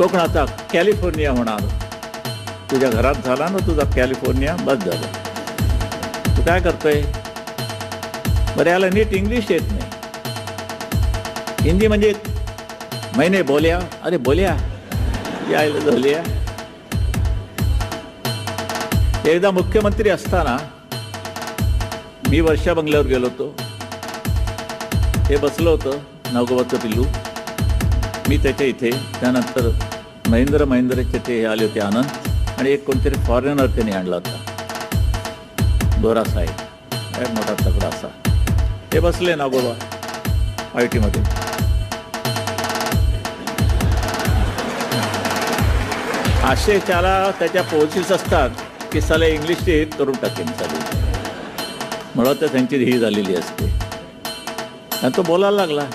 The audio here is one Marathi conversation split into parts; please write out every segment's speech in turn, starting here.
कोकणाचा कॅलिफोर्निया होणार. तुझ्या घरात झाला ना तुझा कॅलिफोर्निया? बस झाला. तू काय करतोय? बरं याला नीट इंग्लिश येत नाही. हिंदी म्हणजे मैने बोल्या. अरे बोल्या. यायला झाल्या एकदा मुख्यमंत्री असताना मी वर्षा बंगल्यावर गेलो होतो. हे बसलं होतं नागोबाचं पिल्लू. मी त्याच्या इथे त्यानंतर महेंद्र महेंद्रचे ते हे आले होते आनंद आणि एक कोणतरी फॉरेनर त्यांनी आणला होता. गोरा साहेब. मोठा तगडा असा. हे बसले ना गोबा आय टीमध्ये असे त्याला त्याच्या पोचीस असतात की साला इंग्लिशचे करून टाकेन चालू. मुळात तर त्यांची ही झालेली असते. आणि तो बोलायला लागला.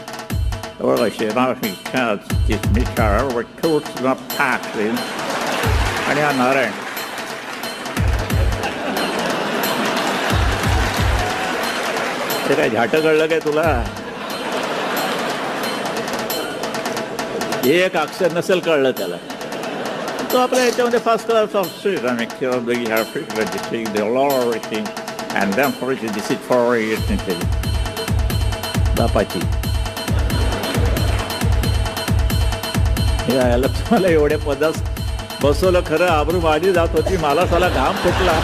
आणि not in. ते काय झाटं कळलं काय तुला एक अक्षर नसेल कळलं त्याला तो आपल्या याच्यामध्ये फर्स्ट क्लास ऑफ स्ट्रीट आणि and damn for this is for बापाची हे याला तुम्हाला एवढ्या पदास बसवलं. खरं आबरू माझी जात होती. मला साला घाम फुटला